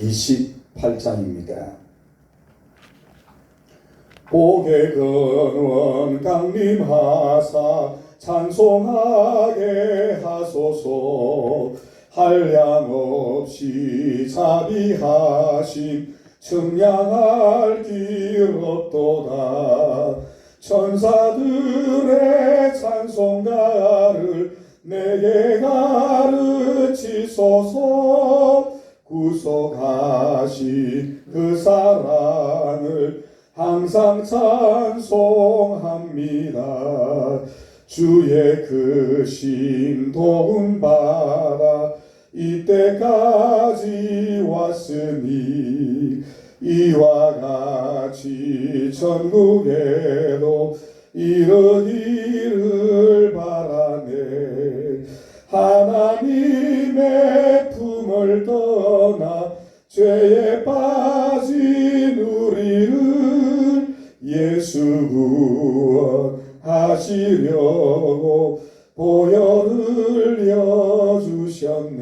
28장입니다. 고개 근원 강림하사 찬송하게 하소서. 한량없이 자비하심 청량할 길 없도다. 천사들의 찬송가를 내게 가르치소서 구속하신 그 사랑을 항상 찬송합니다. 주의 크신 도움 받아 이때까지 왔으니 이와 같이 천국에도 이르기를 바라네 하나님의 죄에 빠진 우리를 예수 구원하시려고 보혈을 여주셨네.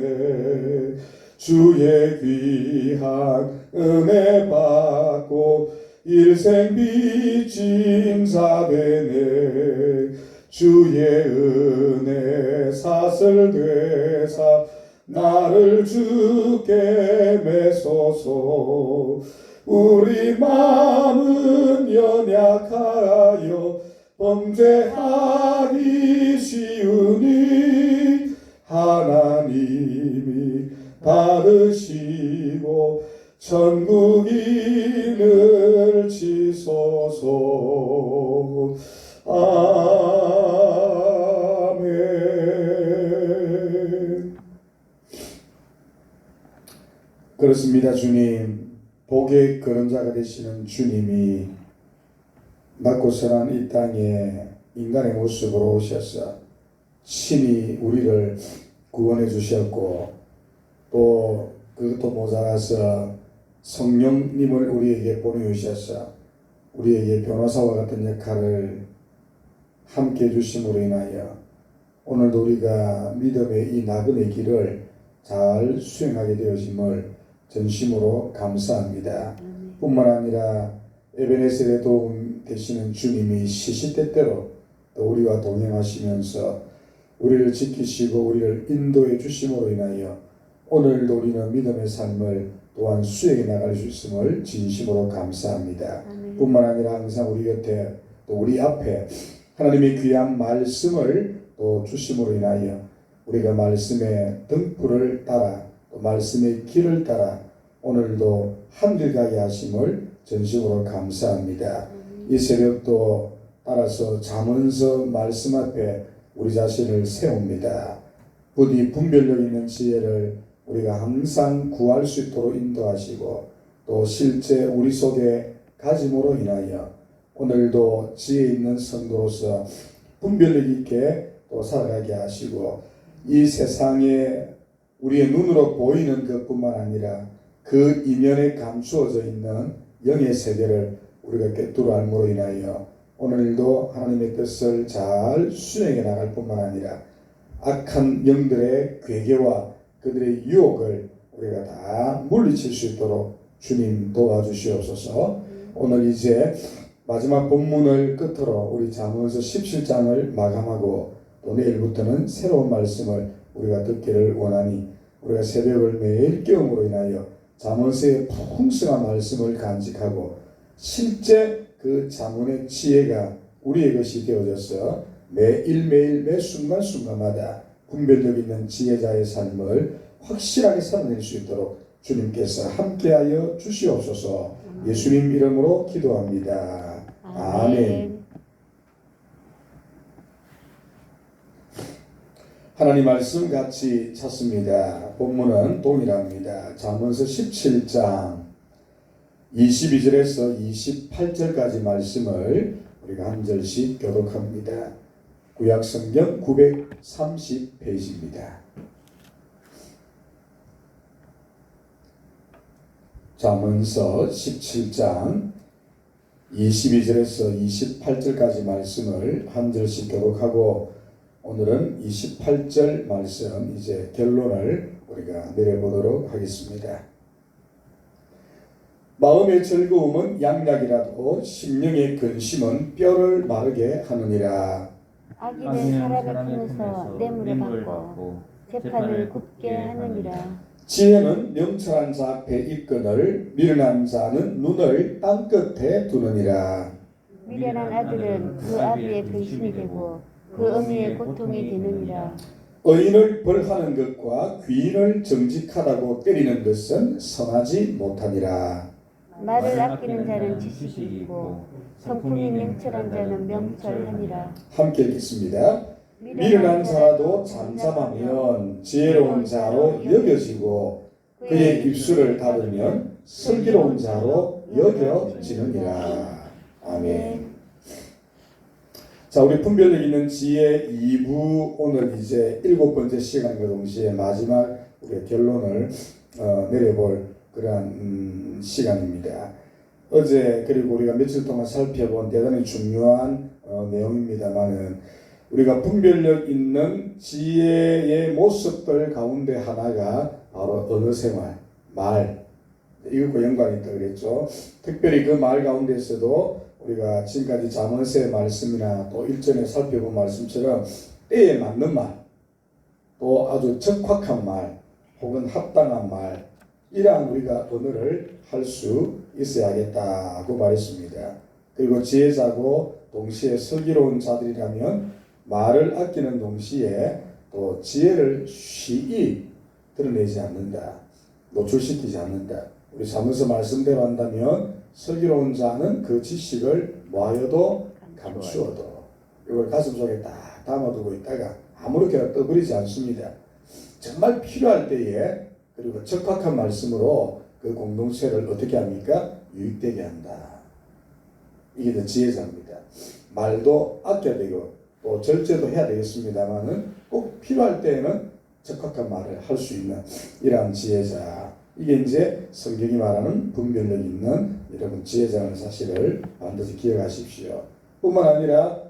주의 귀한 은혜 받고 일생 빚진 자되네. 주의 은혜 사슬 되사 나를 주께 매소서. 우리 마음은 연약하여 범죄하기 쉬우니 하나님이 받으시고 천국인을 치소서. 아 그렇습니다 주님. 복의 그림자가 되시는 주님이 선한 이 땅에 인간의 모습으로 오셔서 친히 우리를 구원해 주셨고 또 그것도 모자라서 성령님을 우리에게 보내주셔서 우리에게 변호사와 같은 역할을 함께 해주심으로 인하여 오늘도 우리가 믿음의 이 나그네 길을 잘 수행하게 되어짐을 전심으로 감사합니다. 뿐만 아니라 에베네셀의 도움 되시는 주님이 시시때때로 또 우리와 동행하시면서 우리를 지키시고 우리를 인도해 주심으로 인하여 오늘도 우리는 믿음의 삶을 또한 수행해 나갈 수 있음을 진심으로 감사합니다. 뿐만 아니라 항상 우리 곁에 또 우리 앞에 하나님의 귀한 말씀을 또 주심으로 인하여 우리가 말씀의 등불을 따라 또 말씀의 길을 따라 오늘도 한길 가게 하심을 전심으로 감사합니다. 이 새벽도 따라서 잠언서 말씀 앞에 우리 자신을 세웁니다. 부디 분별력 있는 지혜를 우리가 항상 구할 수 있도록 인도하시고 또 실제 우리 속에 가짐으로 인하여 오늘도 지혜 있는 성도로서 분별력 있게 또 살아가게 하시고 이 세상에 우리의 눈으로 보이는 것뿐만 아니라 그 이면에 감추어져 있는 영의 세계를 우리가 깨뚫어 알므로 인하여 오늘도 하나님의 뜻을 잘 수행해 나갈 뿐만 아니라 악한 영들의 괴계와 그들의 유혹을 우리가 다 물리칠 수 있도록 주님 도와주시옵소서. 오늘 이제 마지막 본문을 끝으로 우리 잠언서 17장을 마감하고 또 내일부터는 새로운 말씀을 우리가 듣기를 원하니 우리가 새벽을 매일 깨움으로 인하여 잠언서의 풍성한 말씀을 간직하고 실제 그 잠언의 지혜가 우리의 것이 되어져서 매일매일 매 순간순간마다 분별력 있는 지혜자의 삶을 확실하게 살아낼 수 있도록 주님께서 함께하여 주시옵소서 예수님 이름으로 기도합니다. 아멘. 하나님 말씀 같이 찾습니다. 본문은 동일합니다. 잠언서 17장 22절에서 28절까지 말씀을 우리가 한 절씩 교독합니다. 구약 성경 930페이지입니다. 잠언서 17장 22절에서 28절까지 말씀을 한 절씩 교독하고 오늘은 28절 말씀 이제 결론을 우리가 내려보도록 하겠습니다. 마음의 즐거움은 양약이라도 심령의 근심은 뼈를 마르게 하느니라. 악인은 사람을 품에서 뇌물을 받고 재판을 굽게 하느니라. 지혜는 명철한 자배 이끈을 미련한 자는 눈을 땅 끝에 두느니라. 미련한 아들은 그 아비의 근심이 되고 그 어미의 고통이 되느니라. 의인을 벌하는 것과 귀인을 정직하다고 때리는 것은 선하지 못하니라. 말을 아끼는 자는 지식이 있고 성품이 명철한 자는 명철하니라. 함께 읽겠습니다. 미련한 자라도 잠잠하면 지혜로운 자로 여겨지고 그의 입술을 닫으면 슬기로운 자로 여겨지느니라. 아멘. 자, 우리 분별력 있는 지혜 2부 오늘 이제 일곱 번째 시간과 동시에 마지막 우리 결론을 어, 내려볼 그러한 음, 시간입니다. 어제 그리고 우리가 며칠 동안 살펴본 대단히 중요한 어, 내용입니다만은 우리가 분별력 있는 지혜의 모습들 가운데 하나가 바로 언어 생활, 말 이것과 연관이 있다 그랬죠. 특별히 그 말 가운데서도 우리가 지금까지 자문서의 말씀이나 또 일전에 살펴본 말씀처럼 때에 맞는 말, 또 아주 적확한 말, 혹은 합당한 말, 이러한 우리가 언어를 할 수 있어야겠다고 말했습니다. 그리고 지혜자고 동시에 슬기로운 자들이라면 말을 아끼는 동시에 또 지혜를 쉬이 드러내지 않는다. 노출시키지 않는다. 우리 사무서 말씀대로 한다면 슬기로운 자는 그 지식을 모아여도 감추어도 이걸 가슴속에 딱 담아두고 있다가 아무렇게나 떠버리지 않습니다. 정말 필요할 때에 그리고 적확한 말씀으로 그 공동체를 어떻게 합니까? 유익되게 한다. 이게 더 지혜자입니다. 말도 아껴야 되고 또 절제도 해야 되겠습니다만은 꼭 필요할 때에는 적확한 말을 할 수 있는 이러한 지혜자. 이게 이제 성경이 말하는 분별력 있는 여러분 지혜자라는 사실을 반드시 기억하십시오. 뿐만 아니라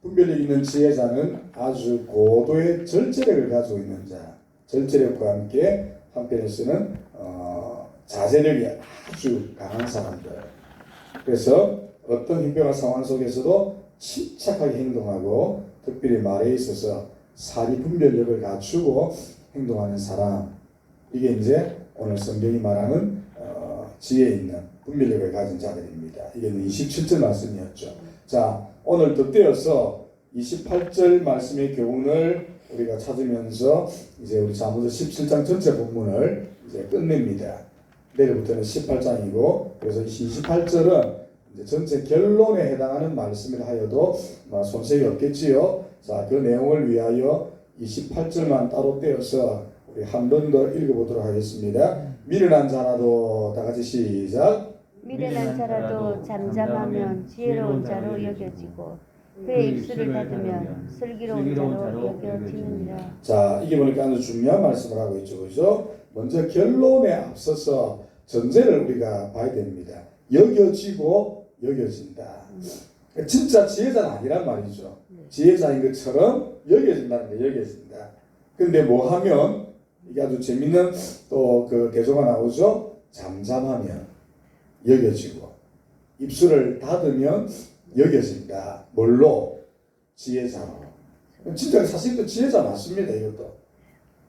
분별력 있는 지혜자는 아주 고도의 절제력을 가지고 있는 자. 절제력과 함께 한편에서는 어, 자제력이 아주 강한 사람들. 그래서 어떤 힘겨운 상황 속에서도 침착하게 행동하고 특별히 말에 있어서 사리 분별력을 갖추고 행동하는 사람. 이게 이제 오늘 성경이 말하는 어, 지혜 있는 분별력을 가진 자들입니다. 이게 27절 말씀이었죠. 자, 오늘 덧대어서 28절 말씀의 교훈을 우리가 찾으면서 이제 우리 자문서 17장 전체 본문을 이제 끝냅니다. 내일부터는 18장이고 그래서 28절은 이제 전체 결론에 해당하는 말씀이라 하여도 뭐 손색이 없겠지요. 자, 그 내용을 위하여 28절만 따로 떼어서 우리 한 번 더 읽어보도록 하겠습니다. 미련한 자라도 다 같이 시작. 미련한 자라도 잠잠하면 지혜로운 자로 여겨지고 그의 입술을 닫으면 슬기로운 자로 여겨지느니라. 자, 이게 보니까 아주 중요한 말씀을 하고 있죠. 그죠? 먼저 결론에 앞서서 전제를 우리가 봐야 됩니다. 여겨지고 여겨진다. 진짜 지혜자는 아니란 말이죠. 지혜자인 것처럼 여겨진다는 게 여겨진다. 근데 뭐 하면 이게 아주 재밌는 또 그 대조가 나오죠. 잠잠하면 여겨지고 입술을 닫으면 여겨진다. 뭘로? 지혜자로. 진짜 사실 그 지혜자 맞습니다. 이것도.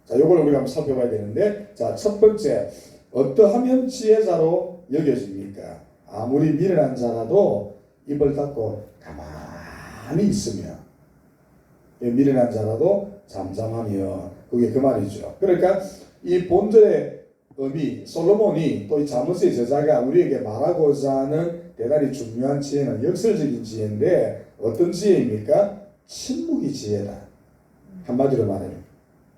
자, 요걸 우리가 한번 살펴봐야 되는데, 자, 첫 번째, 어떠하면 지혜자로 여겨집니까? 아무리 미련한 자라도 입을 닫고 가만히 있으면, 예, 미련한 자라도 잠잠하며, 그게 그 말이죠. 그러니까 이 본절의 의미, 솔로몬이 또 이 자문서의 저자가 우리에게 말하고자 하는 대단히 중요한 지혜는 역설적인 지혜인데, 어떤 지혜입니까? 침묵이 지혜다. 한마디로 말하면.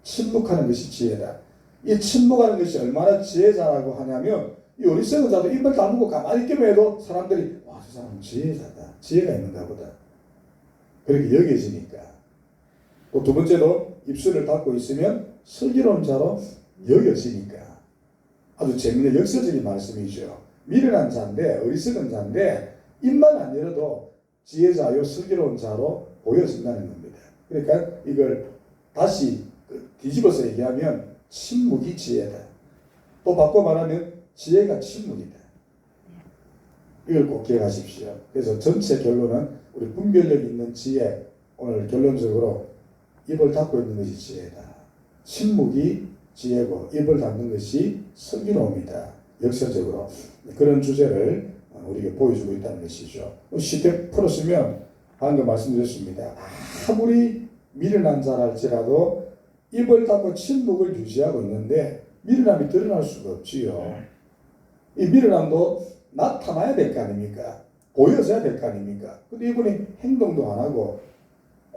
침묵하는 것이 지혜다. 이 침묵하는 것이 얼마나 지혜자라고 하냐면 이 어리석은 자도 입을 다물고 가만히 있기만 해도 사람들이 와 저 사람은 지혜자다. 지혜가 있는가 보다. 그렇게 여겨지니까. 또 두 번째로 입술을 닫고 있으면 슬기로운 자로 여겨지니까. 아주 재밌는 역설적인 말씀이죠. 미련한 자인데 어리석은 자인데 입만 안 열어도 지혜자요 슬기로운 자로 보여진다는 겁니다. 그러니까 이걸 다시 그 뒤집어서 얘기하면 침묵이 지혜다. 또 바꿔 말하면 지혜가 침묵이다. 이걸 꼭 기억하십시오. 그래서 전체 결론은 우리 분별력 있는 지혜 오늘 결론적으로 입을 닫고 있는 것이 지혜다. 침묵이 지혜고 입을 닫는 것이 슬기로움이다. 역설적으로 그런 주제를 우리에게 보여주고 있다는 것이죠. 시대 풀었으면 방금 말씀드렸습니다. 아무리 미련한 자랄지라도 입을 닫고 침묵을 유지하고 있는데 미련함이 드러날 수가 없지요. 이 미련함도 나타나야 될 거 아닙니까? 보여져야 될 거 아닙니까? 근데 이분이 행동도 안 하고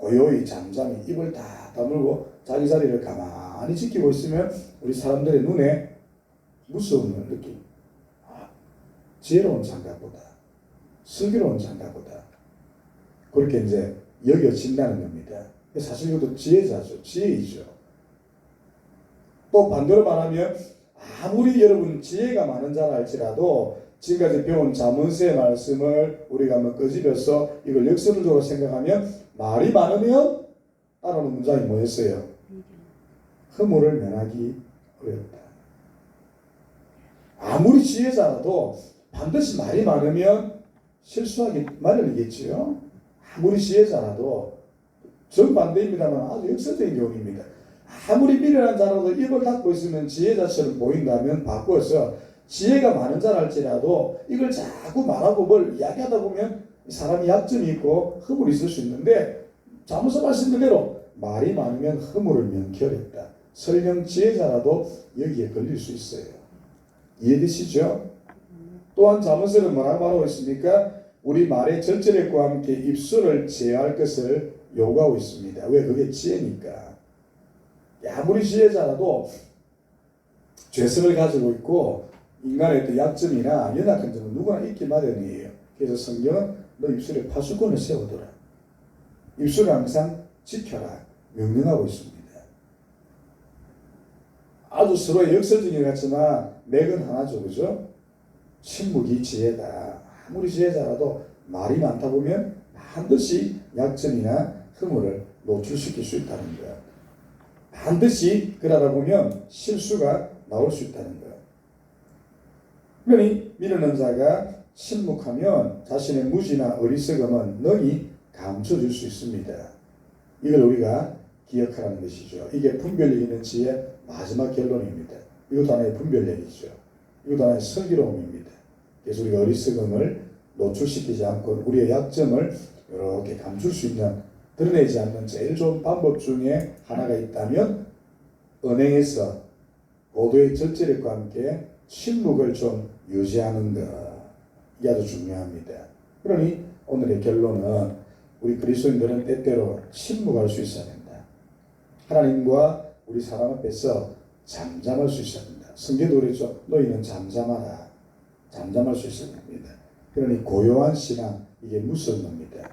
고요히 잠잠히 입을 다 다물고 자기 자리를 가만히 지키고 있으면 우리 사람들의 눈에 무서운 느낌. 아, 지혜로운 장가보다 슬기로운 장가보다 그렇게 이제 여겨진다는 겁니다. 사실 이것도 지혜자죠. 지혜이죠. 또 반대로 말하면 아무리 여러분 지혜가 많은 자라 할지라도 지금까지 배운 자문서의 말씀을 우리가 한번 끄집어서 이걸 역설적으로 생각하면 말이 많으면 따라오는 문장이 뭐였어요? 허물을 면하기 어렵다. 아무리 지혜자라도 반드시 말이 많으면 실수하기 마련이겠지요. 아무리 지혜자라도 정반대입니다만 아주 역설적인 경우입니다. 아무리 미련한 자라도 입을 닫고 있으면 지혜자처럼 보인다면 바꿔서 지혜가 많은 자랄지라도 이걸 자꾸 말하고 뭘 이야기하다 보면 사람이 약점이 있고 허물이 있을 수 있는데 자문서 말씀대로 말이 많으면 허물을 어렵다. 설령 지혜자라도 여기에 걸릴 수 있어요. 이해되시죠? 또한 자문서는 뭐라고 말하고 있습니까? 우리 말의 절절함과 함께 입술을 제어할 것을 요구하고 있습니다. 왜? 그게 지혜니까. 아무리 지혜자라도 죄성을 가지고 있고 인간의 또 약점이나 연약한 점은 누구나 있기 마련이에요. 그래서 성경은 너 입술에 파수꾼을 세우더라. 입술을 항상 지켜라. 명령하고 있습니다. 아주 서로의 역설적인 것 같지만 맥은 하나죠. 그죠? 침묵이 지혜다. 아무리 지혜자라도 말이 많다 보면 반드시 약점이나 허물을 노출시킬 수 있다는 거야. 반드시 그러다 보면 실수가 나올 수 있다는 거야. 그러니 미루는 자가 침묵하면 자신의 무지나 어리석음은 능히 감춰질 수 있습니다. 이걸 우리가 기억하라는 것이죠. 이게 분별력 있는 지의 마지막 결론입니다. 이것도 하나의 분별력이죠. 이것도 하나의 슬기로움입니다. 그래서 우리가 어리석음을 노출시키지 않고 우리의 약점을 이렇게 감출 수 있는 드러내지 않는 제일 좋은 방법 중에 하나가 있다면 은행에서 고도의 절제력과 함께 침묵을 좀 유지하는 것 이게 아주 중요합니다. 그러니 오늘의 결론은 우리 그리스도인들은 때때로 침묵할 수 있어야 된다. 하나님과 우리 사람 앞에서 잠잠할 수 있어야 된다. 성경도 그랬죠. 너희는 잠잠하라. 잠잠할 수 있어야 됩니다. 그러니 고요한 신앙 이게 무서운 겁니다.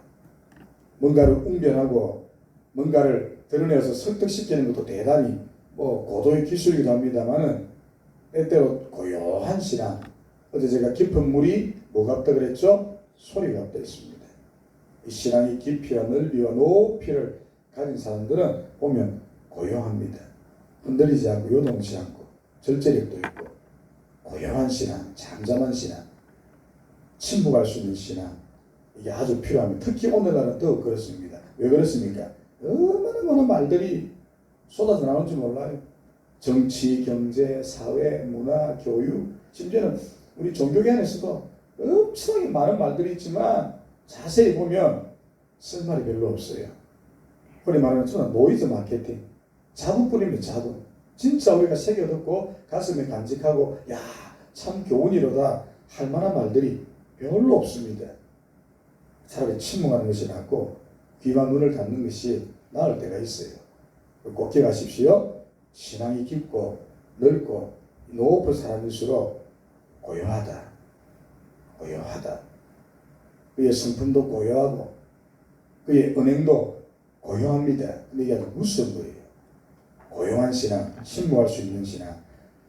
뭔가를 웅변하고 뭔가를 드러내서 설득시키는 것도 대단히 뭐 고도의 기술이기도 합니다만은 때때로 고요한 신앙 어제 제가 깊은 물이 뭐가 없다 그랬죠? 소리가 없다 있습니다. 이 신앙의 깊이와 넓이와 높이를 가진 사람들은 보면 고요합니다. 흔들리지 않고 요동치 않고 절제력도 있고 고요한 신앙, 잠잠한 신앙, 침묵할 수 있는 신앙 이게 아주 필요합니다. 특히 오늘날은 더욱 그렇습니다. 왜 그렇습니까? 얼마나 많은 말들이 쏟아져 나오는지 몰라요. 정치, 경제, 사회, 문화, 교육, 심지어는 우리 종교계 안에서도 엄청나게 많은 말들이 있지만 자세히 보면 쓸 말이 별로 없어요. 흔히 말하는 노이즈 마케팅. 자본뿐입니다, 자본. 진짜 우리가 새겨 듣고 가슴에 간직하고, 야, 참 교훈이로다 할 만한 말들이 별로 없습니다. 차라리 침묵하는 것이 낫고, 귀와 눈을 닫는 것이 나을 때가 있어요. 꼭 기억하십시오. 신앙이 깊고, 넓고, 높은 사람일수록 고요하다. 고요하다. 그의 성품도 고요하고, 그의 은행도 고요합니다. 근데 이게 무서운 거예요. 고요한 신앙, 신무할 수 있는 신앙.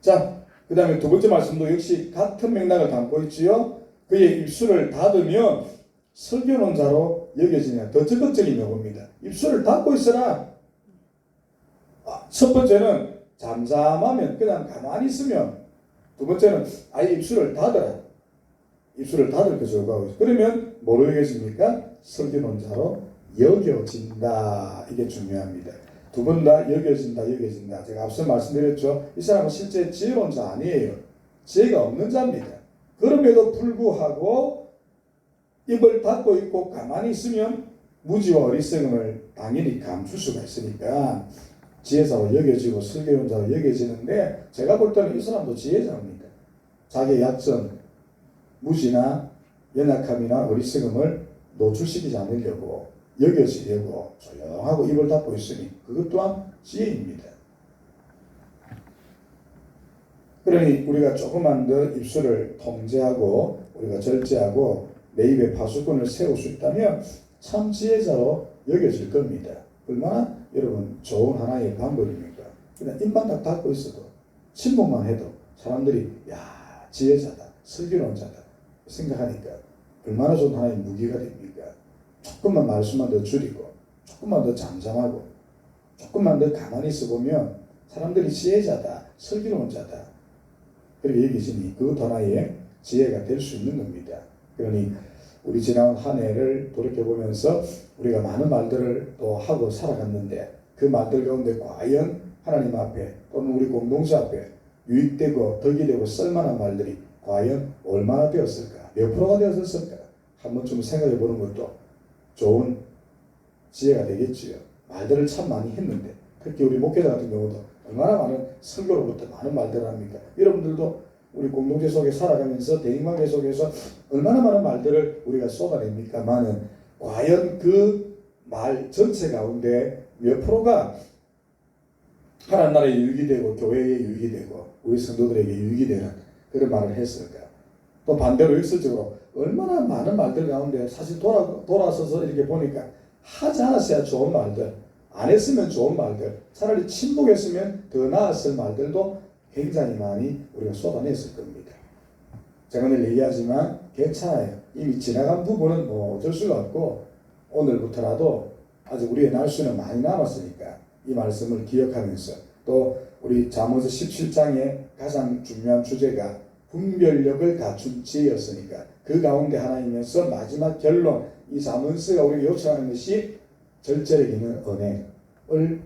자, 그 다음에 두 번째 말씀도 역시 같은 맥락을 담고 있지요. 그의 입술을 닫으면 설교는 자로 여겨지냐. 더 적극적인 요구입니다. 입술을 닫고 있어라. 아, 첫 번째는 잠잠하면 그냥 가만히 있으면 두 번째는 아예 입술을 닫아라. 입술을 닫을 요구하고 있어요. 그러면 뭐로 여겨집니까? 설교론자로 여겨진다. 이게 중요합니다. 두 번 다 여겨진다, 여겨진다. 제가 앞서 말씀드렸죠. 이 사람은 실제 지혜론자 아니에요. 지혜가 없는 자입니다. 그럼에도 불구하고 입을 닫고 있고 가만히 있으면 무지와 어리석음을 당연히 감출 수가 있으니까 지혜자로 여겨지고 설교론자로 여겨지는데 제가 볼 때는 이 사람도 지혜자입니다. 자기의 약점, 무지나 연약함이나 어리석음을 노출시키지 않으려고 여겨지려고 조용하고 입을 닫고 있으니 그것 또한 지혜입니다. 그러니 우리가 조금만 더 입술을 통제하고 우리가 절제하고 내 입에 파수꾼을 세울 수 있다면 참 지혜자로 여겨질 겁니다. 얼마나 여러분 좋은 하나의 방법입니까? 그냥 입만 딱 닫고 있어도 침묵만 해도 사람들이 야 지혜자다 슬기로운자다 생각하니까 얼마나 좋은 하나의 무기가 됩니까? 조금만 말씀만 더 줄이고 조금만 더 잠잠하고 조금만 더 가만히 있어 보면 사람들이 지혜자다 슬기로운 자다 그렇게 얘기하시니 그것 하나의 지혜가 될 수 있는 겁니다. 그러니 우리 지난 한 해를 돌이켜 보면서 우리가 많은 말들을 또 하고 살아갔는데 그 말들 가운데 과연 하나님 앞에 또는 우리 공동체 앞에 유익되고 덕이 되고 쓸만한 말들이 과연 얼마나 되었을까? 몇 프로가 되었을까? 한 번쯤 생각해 보는 것도 좋은 지혜가 되겠지요. 말들을 참 많이 했는데 특히 우리 목회자 같은 경우도 얼마나 많은 설교로부터 많은 말들을 합니까? 여러분들도 우리 공동체 속에 살아가면서 대인관계 속에서 얼마나 많은 말들을 우리가 쏟아냅니까? 많은 과연 그 말 전체 가운데 몇 프로가 하나님 나라에 유익이 되고 교회에 유익이 되고 우리 성도들에게 유익이 되는 그런 말을 했을까? 또 반대로 역설적으로 얼마나 많은 말들 가운데 사실 돌아, 돌아서서 이렇게 보니까 하지 않았어야 좋은 말들, 안 했으면 좋은 말들, 차라리 침묵했으면 더 나았을 말들도 굉장히 많이 우리가 쏟아냈을 겁니다. 제가 늘 얘기하지만 괜찮아요. 이미 지나간 부분은 뭐 어쩔 수가 없고 오늘부터라도 아직 우리의 날수는 많이 남았으니까 이 말씀을 기억하면서 또 우리 잠언서 17장의 가장 중요한 주제가 분별력을 갖춘 지혜였으니까 그 가운데 하나이면서 마지막 결론 이 잠언서가 우리가 요청하는 것이 절제력 있는 은행을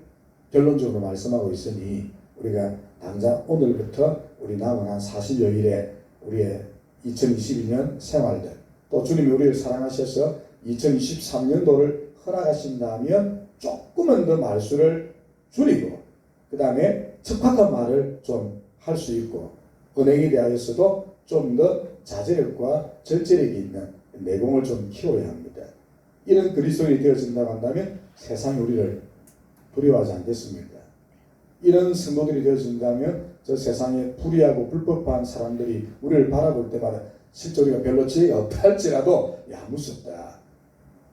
결론적으로 말씀하고 있으니 우리가 당장 오늘부터 우리 남은 한 40여일의 우리의 2022년 생활들 또 주님이 우리를 사랑하셔서 2023년도를 허락하신다면 조금은 더 말수를 줄이고 그 다음에 적확한 말을 좀 할 수 있고 은행에 대하여서도 좀 더 자제력과 절제력이 있는 내공을 좀 키워야 합니다. 이런 그리스도인이 되어진다고 한다면 세상이 우리를 두려워하지 않겠습니까? 이런 성도들이 되어진다면 저 세상에 불의하고 불법한 사람들이 우리를 바라볼 때마다 실제 우리가 별로 지혜가 없다 할지라도 야 무섭다.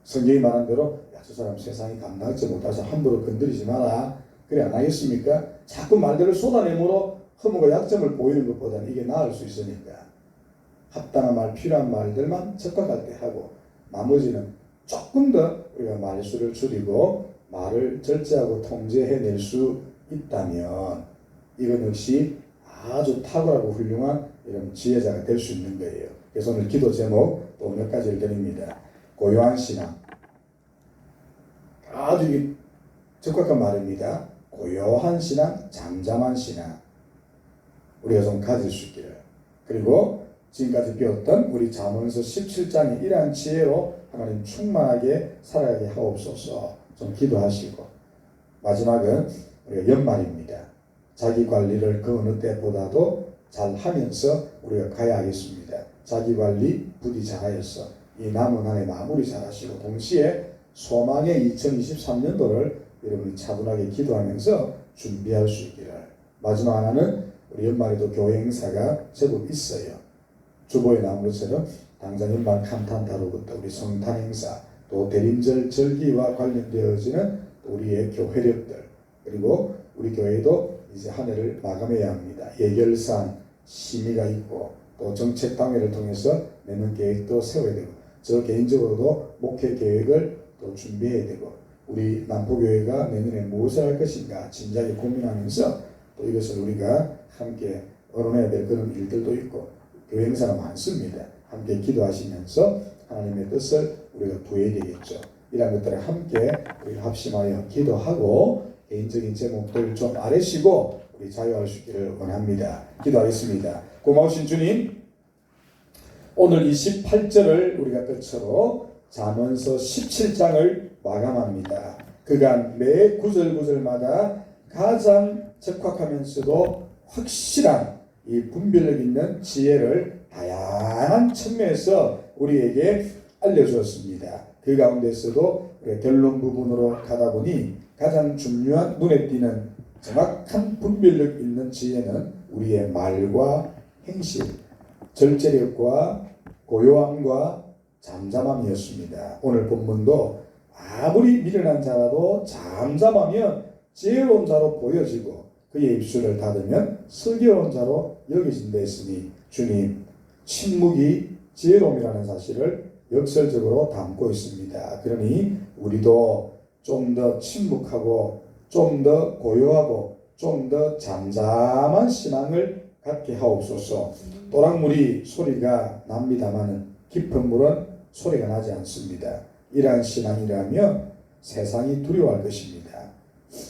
성경이 말한 대로 야 저 사람 세상이 감당하지 못해서 함부로 건드리지 마라. 그래 안 하겠습니까? 자꾸 말들을 쏟아내므로 허무가 약점을 보이는 것보다는 이게 나을 수 있으니까 합당한 말, 필요한 말들만 적합할 때 하고 나머지는 조금 더 우리가 말수를 줄이고 말을 절제하고 통제해낼 수 있다면 이건 역시 아주 탁월하고 훌륭한 이런 지혜자가 될 수 있는 거예요. 그래서 오늘 기도 제목 또 몇 가지를 드립니다. 고요한 신앙. 아주 이 적확한 말입니다. 고요한 신앙, 잠잠한 신앙. 우리가 좀 가질 수 있기를. 그리고 지금까지 배웠던 우리 잠언서 17장의 이러한 지혜로 하나님 충만하게 살아가게 하옵소서 좀 기도하시고 마지막은 우리가 연말입니다. 자기 관리를 그 어느 때보다도 잘 하면서 우리가 가야 하겠습니다. 자기 관리 부디 잘하여서 이 남은 한해 마무리 잘하시고 동시에 소망의 2023년도를 여러분이 차분하게 기도하면서 준비할 수 있기를. 마지막 하나는 우리 연말에도 교회 행사가 제법 있어요. 주보에 나온 것처럼 당장 연말 감탄 다루부터 우리 성탄 행사 또 대림절 절기와 관련되어지는 우리의 교회력들 그리고 우리 교회도 이제 한 해를 마감해야 합니다. 예결산 심의가 있고 또 정책 당회를 통해서 내는 계획도 세워야 되고 저 개인적으로도 목회 계획을 또 준비해야 되고 우리 남포교회가 내년에 무엇을 할 것인가 진작에 고민하면서 또 이것을 우리가 함께 얻어내야 될 그런 일들도 있고 교회 행사가 많습니다. 함께 기도하시면서 하나님의 뜻을 우리가 구해야 되겠죠. 이런 것들을 함께 우리가 합심하여 기도하고 개인적인 제목들 좀 아래시고 우리 자유할 수 있기를 원합니다. 기도하겠습니다. 고마우신 주님, 오늘 28절을 우리가 끝으로 잠언서 17장을 마감합니다. 그간 매 구절구절마다 가장 적확하면서도 확실한 이 분별력 있는 지혜를 다양한 측면에서 우리에게 알려주었습니다. 그 가운데서도 결론 부분으로 가다 보니 가장 중요한 눈에 띄는 정확한 분별력 있는 지혜는 우리의 말과 행실, 절제력과 고요함과 잠잠함이었습니다. 오늘 본문도 아무리 미련한 자라도 잠잠하면 지혜로운 자로 보여지고 그의 입술을 닫으면 슬기로운 자로 여겨진다 했으니 주님 침묵이 지혜로움이라는 사실을 역설적으로 담고 있습니다. 그러니 우리도 좀 더 침묵하고 좀 더 고요하고 좀 더 잠잠한 신앙을 갖게 하옵소서. 또랑물이 소리가 납니다마는 깊은 물은 소리가 나지 않습니다. 이러한 신앙이라면 세상이 두려워할 것입니다.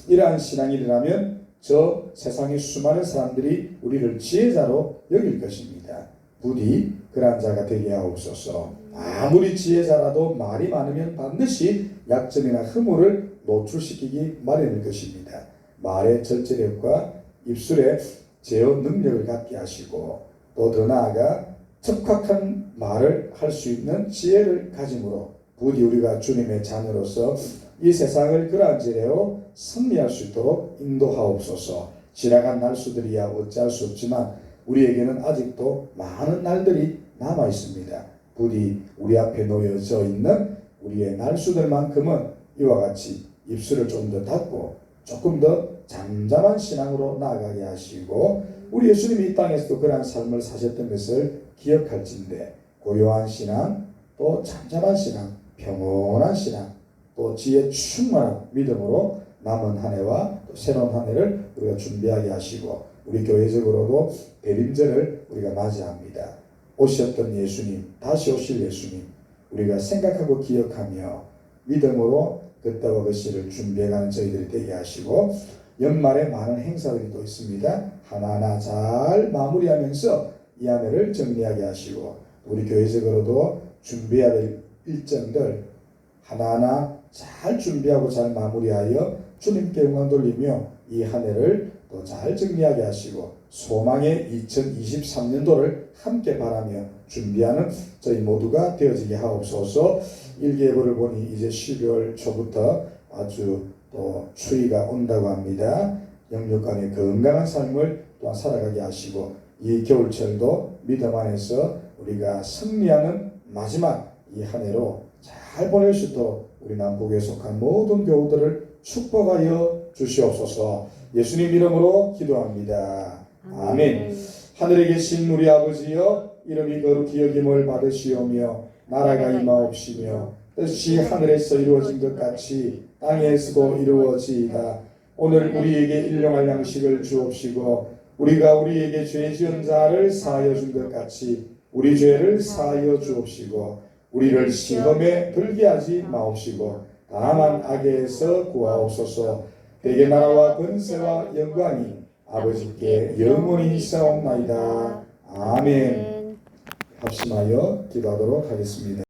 이러한 신앙이라면 저 세상의 수많은 사람들이 우리를 지혜자로 여길 것입니다. 부디 그러한 자가 되게 하옵소서. 아무리 지혜자라도 말이 많으면 반드시 약점이나 허물을 노출시키기 마련일 것입니다. 말의 절제력과 입술의 제어 능력을 갖게 하시고 또 더 나아가 적확한 말을 할 수 있는 지혜를 가짐으로 부디 우리가 주님의 자녀로서 이 세상을 그러한 지혜로 승리할 수 있도록 인도하옵소서. 지나간 날수들이야 어찌할 수 없지만 우리에게는 아직도 많은 날들이 남아 있습니다. 부디 우리 앞에 놓여져 있는 우리의 날수들만큼은 이와 같이 입술을 좀 더 닫고 조금 더 잠잠한 신앙으로 나아가게 하시고 우리 예수님이 이 땅에서도 그러한 삶을 사셨던 것을 기억할진대 고요한 신앙 또 잠잠한 신앙 평온한 신앙 또 지혜 충만한 믿음으로 남은 한 해와 또 새로운 한 해를 우리가 준비하게 하시고 우리 교회적으로도 대림절을 우리가 맞이합니다. 오셨던 예수님, 다시 오실 예수님, 우리가 생각하고 기억하며 믿음으로 그때와 그 시를 준비해가는 저희들이 되게 하시고 연말에 많은 행사들이 또 있습니다. 하나하나 잘 마무리하면서 이 한 해를 정리하게 하시고 우리 교회적으로도 준비해야 될 일정들 하나하나 잘 준비하고 잘 마무리하여 주님께 영광 돌리며 이 한 해를 또 잘 정리하게 하시고 소망의 2023년도를 함께 바라며 준비하는 저희 모두가 되어지게 하옵소서 일기예보를 보니 이제 12월 초부터 아주 또 추위가 온다고 합니다. 영육간의 건강한 삶을 또한 살아가게 하시고 이 겨울철도 믿음 안에서 우리가 승리하는 마지막 이 한 해로 잘 보낼 수 있도록 우리 남북에 속한 모든 교우들을 축복하여 주시옵소서 예수님 이름으로 기도합니다. 아멘. 하늘에 계신 우리 아버지여 이름이 거룩히 여김을 받으시오며 나라가 임하옵시며 뜻이 하늘에서 이루어진 것 같이 땅에서도 이루어지이다. 오늘 우리에게 일용할 양식을 주옵시고 우리가 우리에게 죄 지은 자를 사하여 준 것 같이 우리 죄를 사하여 주옵시고 우리를 시험에 들게 하지 마옵시고 다만 악에서 구하옵소서 대개 나라와 권세와 영광이 아버지께 영원히 있사옵나이다. 아멘. 합심하여 기도하도록 하겠습니다.